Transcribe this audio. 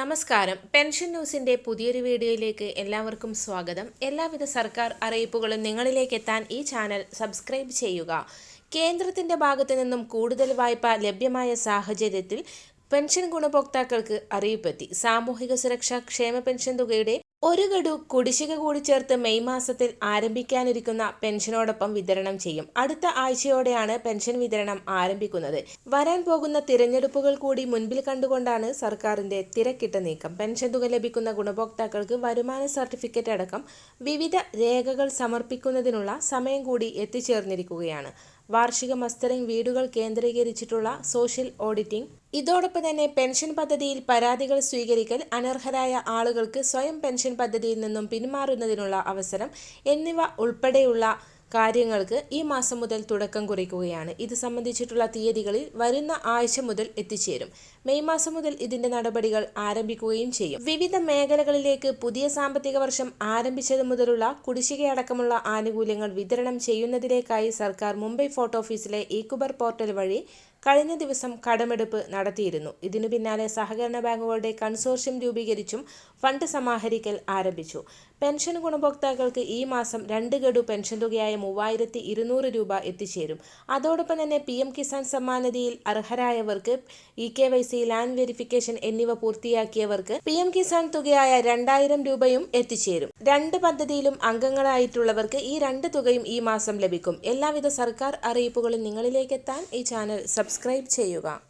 നമസ്കാരം. പെൻഷൻ ന്യൂസിന്റെ പുതിയൊരു വീഡിയോയിലേക്ക് എല്ലാവർക്കും സ്വാഗതം. എല്ലാവിധ സർക്കാർ അറിയിപ്പുകളും നിങ്ങളിലേക്ക് എത്താൻ ഈ ചാനൽ സബ്സ്ക്രൈബ് ചെയ്യുക. കേന്ദ്രത്തിന്റെ ഭാഗത്തു നിന്നും കൂടുതൽ വായ്പ ലഭ്യമായ സാഹചര്യത്തിൽ പെൻഷൻ ഗുണഭോക്താക്കൾക്ക് അറിയിപ്പെത്തി. സാമൂഹിക സുരക്ഷാ ക്ഷേമ പെൻഷൻ തുകയുടെ ഒരു ഗഡു കുടിശ്ശിക കൂടി ചേർത്ത് മെയ് മാസത്തിൽ ആരംഭിക്കാനിരിക്കുന്ന പെൻഷനോടൊപ്പം വിതരണം ചെയ്യും. അടുത്ത ആഴ്ചയോടെയാണ് പെൻഷൻ വിതരണം ആരംഭിക്കുന്നത്. വരാൻ പോകുന്ന തിരഞ്ഞെടുപ്പുകൾ കൂടി മുൻപിൽ കണ്ടുകൊണ്ടാണ് സർക്കാരിന്റെ തിരക്കിട്ട നീക്കം. പെൻഷൻ തുക ലഭിക്കുന്ന ഗുണഭോക്താക്കൾക്ക് വരുമാന സർട്ടിഫിക്കറ്റ് അടക്കം വിവിധ രേഖകൾ സമർപ്പിക്കുന്നതിനുള്ള സമയം കൂടി എത്തിച്ചേർന്നിരിക്കുകയാണ്. വാർഷിക മസ്റ്ററിംഗ് വീടുകൾ കേന്ദ്രീകരിച്ചിട്ടുള്ള സോഷ്യൽ ഓഡിറ്റിംഗ്. ഇതോടൊപ്പം തന്നെ പെൻഷൻ പദ്ധതിയിൽ പരാതികൾ സ്വീകരിക്കൽ അനർഹരായ ആളുകൾക്ക് സ്വയം പെൻഷൻ പദ്ധതിയിൽ നിന്നും പിന്മാറുന്നതിനുള്ള അവസരം എന്നിവ ഉൾപ്പെടെയുള്ള കാര്യങ്ങൾക്ക് ഈ മാസം മുതൽ തുടക്കം കുറിക്കുകയാണ്. ഇത് സംബന്ധിച്ചിട്ടുള്ള തീയതികളിൽ വരുന്ന ആഴ്ച മുതൽ എത്തിച്ചേരും. മെയ് മാസം മുതൽ ഇതിന്റെ നടപടികൾ ആരംഭിക്കുകയും ചെയ്യും. വിവിധ മേഖലകളിലേക്ക് പുതിയ സാമ്പത്തിക വർഷം ആരംഭിച്ചത് മുതലുള്ള കുടിശ്ശികയടക്കമുള്ള ആനുകൂല്യങ്ങൾ വിതരണം ചെയ്യുന്നതിലേക്കായി സർക്കാർ മുംബൈ ഫോർട്ട് ഓഫീസിലെ ഈക്കുബർ പോർട്ടൽ വഴി കഴിഞ്ഞ ദിവസം കടമെടുപ്പ് നടത്തിയിരുന്നു. ഇതിനു പിന്നാലെ സഹകരണ ബാങ്കുകളുടെ കൺസോർഷ്യം രൂപീകരിച്ചും ഫണ്ട് സമാഹരിക്കൽ ആരംഭിച്ചു. പെൻഷൻ ഗുണഭോക്താക്കൾക്ക് ഈ മാസം രണ്ട് ഗഡു പെൻഷൻ തുകയായ മൂവായിരത്തി ഇരുന്നൂറ് രൂപ എത്തിച്ചേരും. അതോടൊപ്പം തന്നെ പി എം കിസാൻ സമ്മാനതിയിൽ അർഹരായവർക്ക് E K Y C land verification എന്നിവ പൂർത്തിയാക്കിയവർക്ക് പി എം കിസാൻ തുകയായ രണ്ടായിരം രൂപയും എത്തിച്ചേരും. രണ്ട് പദ്ധതിയിലും അംഗങ്ങളായിട്ടുള്ളവർക്ക് ഈ രണ്ട് തുകയും ഈ മാസം ലഭിക്കും. എല്ലാവിധ സർക്കാർ അറിയിപ്പുകളും നിങ്ങളിലേക്ക് എത്താൻ ഈ ചാനൽ സബ്സ്ക്രൈബ് ചെയ്യുക.